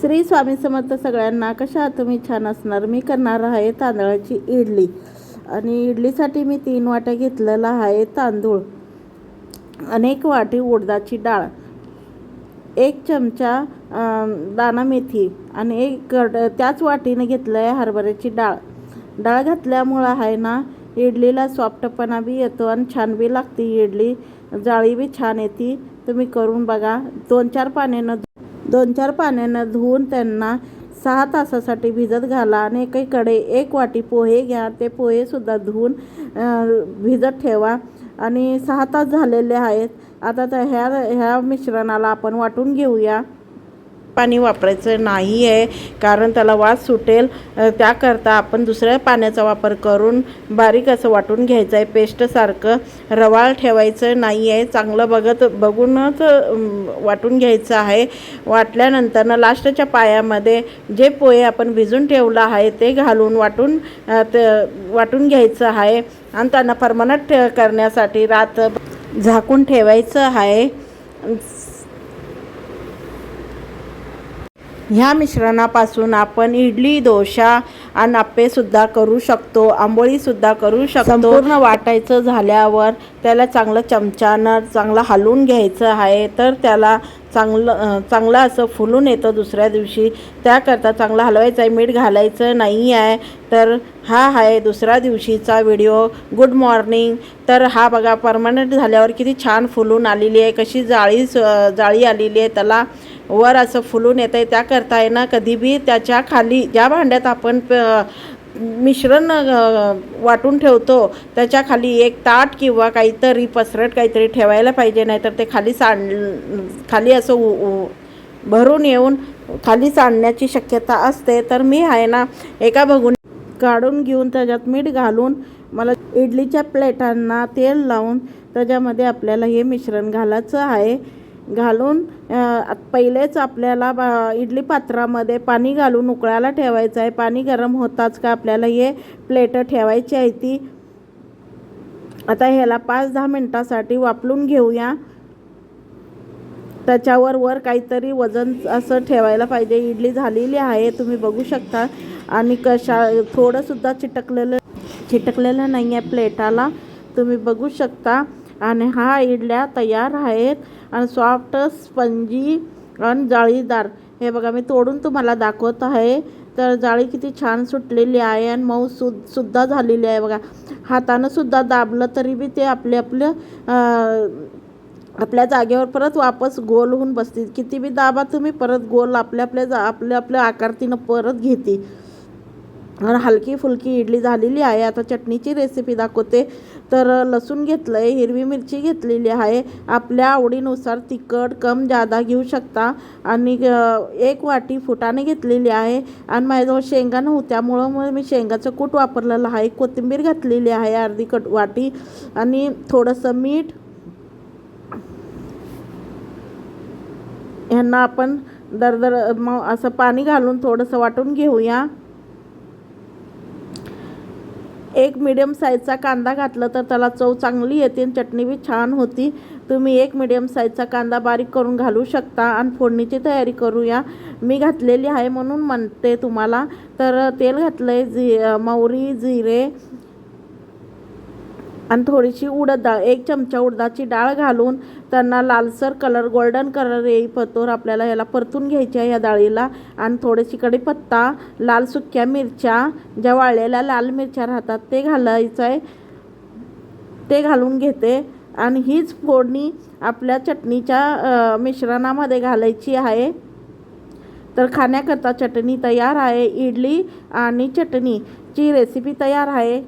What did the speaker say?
श्री स्वामी समर्थ सगळ्यांना कशा तुम्ही छान असणार? मी करणार आहे तांदळाची इडली. आणि इडलीसाठी मी तीन वाट्या घेतलेला आहे तांदूळ. अनेक वाटी उडदाची डाळ. एक चमचा दाना दाणा मेथी. आणि एक कड त्याच वाटीने घेतलं आहे हरभऱ्याची डाळ. डाळ घातल्यामुळं आहे ना इडलीला सॉफ्टपणा बी येतो आणि छान बी लागते इडली. जाळी बी छान येते. तुम्ही करून बघा. दोन चार पाण्यानं दोन चार पाण्यानं धुवून त्यांना सहा तासासाठी भिजत घाला आणि एकीकडे एक वाटी पोहे घ्या. ते पोहेसुद्धा धुवून भिजत ठेवा आणि सहा तास झालेले आहेत. आता त्या ह्या ह्या मिश्रणाला आपण वाटून घेऊया. पाणी वापरायचं नाही आहे कारण त्याला वास सुटेल. त्याकरता आपण दुसऱ्या पाण्याचा वापर करून बारीक असं वाटून घ्यायचं आहे पेस्टसारखं रवाळ ठेवायचं नाही आहे चांगलं बघत बघूनच वाटून घ्यायचं आहे. वाटल्यानंतरनं लास्टच्या पायामध्ये जे पोहे आपण भिजून ठेवलं आहे ते घालून वाटून ते वाटून घ्यायचं आहे. आणि त्यांना परमनंट करण्यासाठी रात झाकून ठेवायचं आहे. ह्या मिश्रणापासून आपण इडली डोसा आणि आप्पेसुद्धा करू शकतो आंबोळीसुद्धा करू शकतो. संपूर्ण वाटायचं झाल्यावर त्याला चांगलं चमच्यानं चांगलं हलवून घ्यायचं आहे तर त्याला चांगलं चांगलं असं फुलून येतं दुसऱ्या दिवशी. त्याकरता चांगलं हलवायचं आहे मीठ घालायचं नाही आहे तर हा आहे दुसऱ्या दिवशीचा व्हिडिओ. Good morning. तर हा बघा परमनंट झाल्यावर किती छान फुलून आलेली आहे कशी जाळी स- जाळी आलेली आहे. त्याला वर असं फुलून येतं आहे. त्याकरता आहे ना कधी बी त्याच्याखाली ज्या भांड्यात आपण प- मिश्रण वाटून ठेवतो त्याच्याखाली एक ताट किंवा काहीतरी पसरट काहीतरी ठेवायला पाहिजे. नाही तर ते खाली सांड खाली असं उ- भरून येऊन खाली सांडण्याची शक्यता असते. तर मी आहे ना एका बघून काढून घेऊन त्याच्यात मीठ घालून मला इडलीच्या प्लेटांना तेल लावून त्याच्यामध्ये आपल्याला हे मिश्रण घालायचं आहे. घालून पहिलेच आपल्याला बा- इडली पात्रामध्ये पाणी घालून उकळायला ठेवायचं आहे. पाणी गरम होताच का आपल्याला हे प्लेट ठेवायची आहे ती? आता ह्याला पाच दहा मिनटासाठी वापरून घेऊया. त्याच्यावर वर काहीतरी वजन असं ठेवायला पाहिजे. इडली झालेली आहे तुम्ही बघू शकता. आणि कशा थोडंसुद्धा चिटकलेलं चिटकलेलं नाही आहे प्लेटाला. तुम्ही बघू शकता. आणि हा इडल्या तयार आहेत. आणि सॉफ्ट स्पंजी आणि जाळीदार. हे बघा मी तोडून तुम्हाला दाखवत आहे. तर जाळी किती छान सुटलेली आहे आणि मऊ सु सुद्धा झालेली आहे बघा. हातानं सुद्धा दाबलं तरी बी ते आपले आपलं आपल्या जागेवर परत वापस गोल होऊन बसतील. किती बी दाबा तुम्ही परत गोल आपल्या आपल्या जा आपल्या आपल्या आकारतीनं परत घेते आणि हलकी फुलकी इडली झालेली आहे. आता चटणीची रेसिपी दाखवते. तर लसूण घेतलं आहे हिरवी मिरची घेतलेली आहे. आपल्या आवडीनुसार तिखट कम जादा घेऊ शकता. आणि एक वाटी फुटाणे घेतलेली आहे. आणि माझ्याजवळ शेंगा नव्हत्यामुळं मग मी शेंगाचं कूट वापरलेलं आहे. कोथिंबीर घातलेली आहे अर्धी कट वाटी. आणि थोडंसं मीठ. ह्यांना आपण दरदर मग असं पाणी घालून थोडंसं वाटून घेऊया. एक मिडियम साईजचा कांदा घातला तर त्याला चव चांगली येते आणि चटणी बी छान होती. तुम्ही एक मिडियम साईजचा कांदा बारीक करून घालू शकता आणि फोडणीची तयारी करूया. मी घातलेली आहे म्हणून म्हणते तुम्हाला. तर तेल घातलं आहे जी मौरी जिरे आणि थोडीशी उडद डाळ एक चमचा उडदाची डाळ घालून त्यांना लालसर कलर गोल्डन कलर येईपतोर आपल्याला याला परतून घ्यायची आहे या डाळीला. आणि थोडीशी कढीपत्ता लाल सुक्या मिरच्या ज्या वाळलेल्या लाल मिरच्या राहतात ते घालायचं आहे. ते घालून घेते. आणि हीच फोडणी आपल्या चटणीच्या मिश्रणामध्ये घालायची आहे. तर खाण्याकरता चटणी तयार आहे इडली आणि चटणीची रेसिपी तयार आहे.